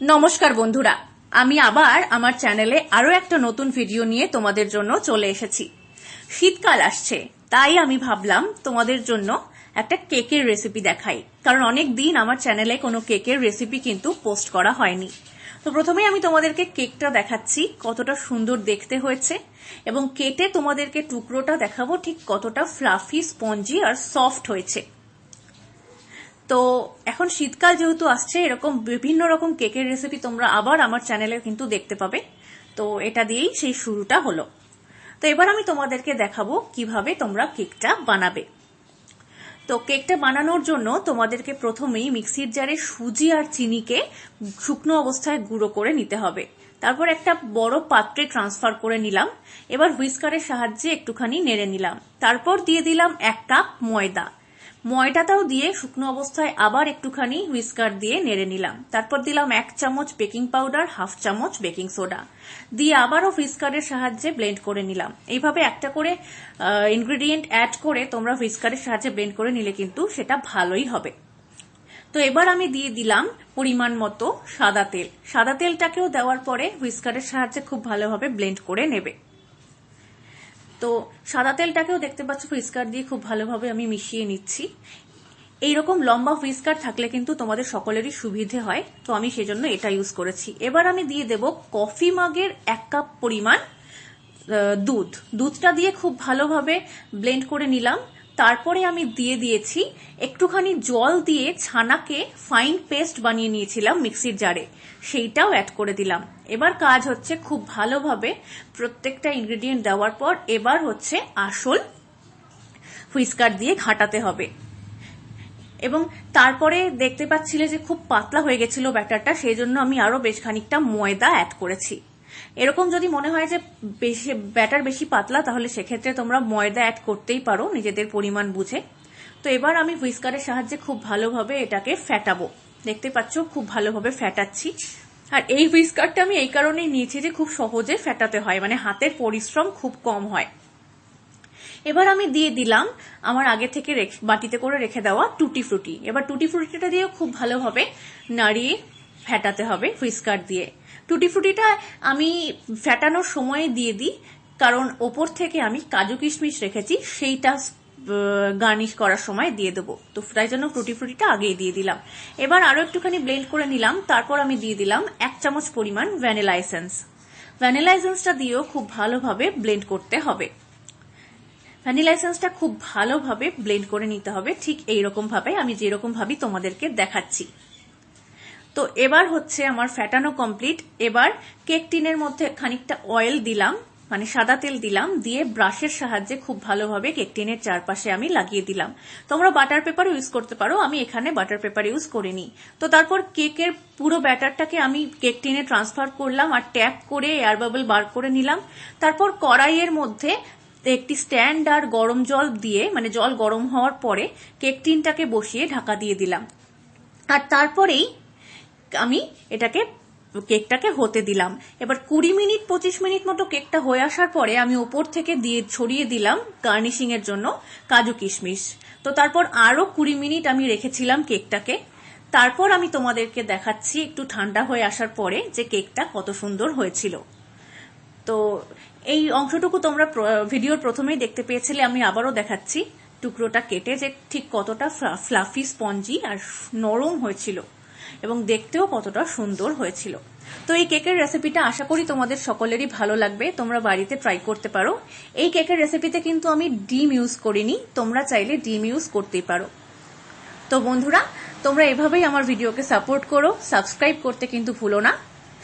নমস্কার বন্ধুরা, আমি আবার আমার চ্যানেলে আরও একটা নতুন ভিডিও নিয়ে তোমাদের জন্য চলে এসেছি। শীতকাল আসছে, তাই আমি ভাবলাম তোমাদের জন্য একটা কেকের রেসিপি দেখাই। কারণ অনেক দিন আমার চ্যানেলে কোনো কেকের রেসিপি কিন্তু পোস্ট করা হয়নি। তো প্রথমে আমি তোমাদেরকে কেকটা দেখাচ্ছি, কতটা সুন্দর দেখতে হয়েছে এবং কেটে তোমাদেরকে টুকরোটা দেখাবো ঠিক কতটা ফ্লাফি স্পঞ্জি আর সফট হয়েছে। তো এখন শীতকাল যেহেতু আসছে, এরকম বিভিন্ন রকম কেকের রেসিপি তোমরা আবার আমার চ্যানেলে কিন্তু দেখতে পাবে। তো এটা দিয়েই সেই শুরুটা হলো। তো এবার আমি তোমাদেরকে দেখাবো কীভাবে তোমরা কেকটা বানাবে। তো কেকটা বানানোর জন্য তোমাদেরকে প্রথমেই মিক্সির জারে সুজি আর চিনিকে শুকনো অবস্থায় গুঁড়ো করে নিতে হবে। তারপর একটা বড় পাত্রে ট্রান্সফার করে নিলাম। এবার হুইস্কারের সাহায্যে একটুখানি নেড়ে নিলাম। তারপর দিয়ে দিলাম এক কাপ ময়দা। ময়দাটাও দিয়ে শুকনো অবস্থায় আবার একটুখানি হুইস্কার দিয়ে নেড়ে নিলাম। তারপর দিলাম এক চামচ বেকিং পাউডার, হাফ চামচ বেকিং সোডা। দিয়ে আবারও হুইস্কারের সাহায্যে ব্লেন্ড করে নিলাম। এইভাবে একটা করে ইনগ্রিডিয়েন্ট অ্যাড করে তোমরা হুইস্কারের সাহায্যে ব্লেন্ড করে নিলে কিন্তু সেটা ভালোই হবে। তো এবার আমি দিয়ে দিলাম পরিমাণ মতো সাদা তেল। সাদা তেলটাকেও দেওয়ার পরে হুইস্কারের সাহায্যে খুব ভালোভাবে ব্লেন্ড করে নেবে। তো সাদা তেলটাকেও দেখতে পাচ্ছ হুইস্কার দিয়ে খুব ভালোভাবে আমি মিশিয়ে নিচ্ছি। এইরকম লম্বা হুইস্কার থাকলে কিন্তু তোমাদের সকলেরই সুবিধে হয়, তো আমি সেজন্য এটা ইউজ করেছি। এবার আমি দিয়ে দেব কফি মাগের এক কাপ পরিমাণ দুধ। দুধটা দিয়ে খুব ভালোভাবে ব্লেন্ড করে নিলাম। তারপরে আমি দিয়ে দিয়েছি একটুখানি জল দিয়ে ছানাকে ফাইন পেস্ট বানিয়ে নিয়েছিলাম মিক্সির জারে সেইটাও অ্যাড করে দিলাম। এবার কাজ হচ্ছে খুব ভালোভাবে প্রত্যেকটা ইনগ্রেডিয়েন্ট দেওয়ার পর এবার হচ্ছে আসল হুইস্কার দিয়ে ঘাটাতে হবে। এবং তারপরে দেখতে পাচ্ছিলে যে খুব পাতলা হয়ে গেছিল ব্যাটারটা, সেই জন্য আমি আরও বেশ খানিকটা ময়দা অ্যাড করেছি। এরকম যদি মনে হয় যে বেশি, ব্যাটার বেশি পাতলা, তাহলে সেক্ষেত্রে তোমরা ময়দা অ্যাড করতেই পারো নিজেদের পরিমাণ বুঝে। তো এবার আমি হুইস্কারের সাহায্যে খুব ভালোভাবে এটাকে ফ্যাটাবো দেখতে পাচ্ছ, খুব ভালোভাবে ফ্যাটাচ্ছি আর এই হুইস্কারটা আমি এই কারণেই নিয়েছি যে খুব সহজে ফ্যাটাতে হয় মানে হাতের পরিশ্রম খুব কম হয়। এবার আমি দিয়ে দিলাম আমার আগে থেকে বাটিতে করে রেখে দেওয়া টুটি ফ্রুটি। এবার টুটি ফ্রুটিটা দিয়েও খুব ভালোভাবে নাড়িয়ে ফ্যাটাতে হবে হুইস্কার দিয়ে। টুটি ফ্রুটিটা আমি ফ্যাটানোর সময় দিয়ে দিই, কারণ ওপর থেকে আমি কাজু কিশমিশ রেখেছি, সেইটা গার্নিশ করার সময় দিয়ে দেবো। তো তাই জন্য টুটি ফ্রুটিটা আগেই দিয়ে দিলাম। এবার আরও একটুখানি ব্লেন্ড করে নিলাম, তারপর আমি দিয়ে দিলাম এক চামচ পরিমাণ ভ্যানিলা এসেন্স। ভ্যানিলা এসেন্সটা দিয়েও খুব ভালোভাবে ব্লেন্ড করতে হবে। ভ্যানিলা এসেন্সটা খুব ভালোভাবে ব্লেন্ড করে নিতে হবে, ঠিক এইরকম ভাবে আমি যেরকম ভাবি তোমাদেরকে দেখাচ্ছি। তো এবার হচ্ছে আমার ফ্যাটানো কমপ্লিট এবার কেক টিনের মধ্যে খানিকটা অয়েল দিলাম মানে সাদা তেল দিলাম, দিয়ে ব্রাশের সাহায্যে খুব ভালোভাবে কেক টিনের চারপাশে আমি লাগিয়ে দিলাম। তোমরা বাটার পেপার ইউজ করতে পারো, আমি এখানে বাটার পেপার ইউজ করিনি। তো তারপর কেকের পুরো ব্যাটারটাকে আমি কেক টিনে ট্রান্সফার করলাম আর ট্যাপ করে এয়ার বাবল বার করে নিলাম। তারপর কড়াইয়ের মধ্যে একটি স্ট্যান্ড আর গরম জল দিয়ে মানে জল গরম হওয়ার পরে কেক টিনটাকে বসিয়ে ঢাকা দিয়ে দিলাম। আর তারপরেই আমি এটাকে, কেকটাকে হতে দিলাম। এবার কুড়ি মিনিট, পঁচিশ মিনিট মতো কেকটা হয়ে আসার পরে আমি ওপর থেকে দিয়ে ছড়িয়ে দিলাম গার্নিশিং এর জন্য কাজু কিশমিশ। তো তারপর আরও কুড়ি মিনিট আমি রেখেছিলাম কেকটাকে। তারপর আমি তোমাদেরকে দেখাচ্ছি একটু ঠান্ডা হয়ে আসার পরে যে কেকটা কত সুন্দর হয়েছিল। তো এই অংশটুকু তোমরা ভিডিওর প্রথমেই দেখতে পেয়েছিলে, আমি আবারও দেখাচ্ছি। টুকরোটা কেটে যে ঠিক কতটা ফ্লাফি স্পঞ্জি আর নরম হয়েছিল। এবং দেখতেও কতটা সুন্দর হয়েছিল। তো এই কেকের রেসিপিটা আশা করি তোমাদের সকলেরই ভালো লাগবে। তোমরা বাড়িতে ট্রাই করতে পারো। এই কেকের রেসিপিতে কিন্তু আমি ডিম ইউজ করিনি। তোমরা চাইলে ডিম ইউজ করতেই পারো। তো বন্ধুরা, তোমরা এভাবেই আমার ভিডিওকে সাপোর্ট করো। সাবস্ক্রাইব করতে কিন্তু ভুলো না।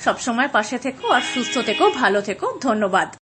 সবসময় পাশে থেকো আর সুস্থ থেকো, ভালো থেকো। ধন্যবাদ।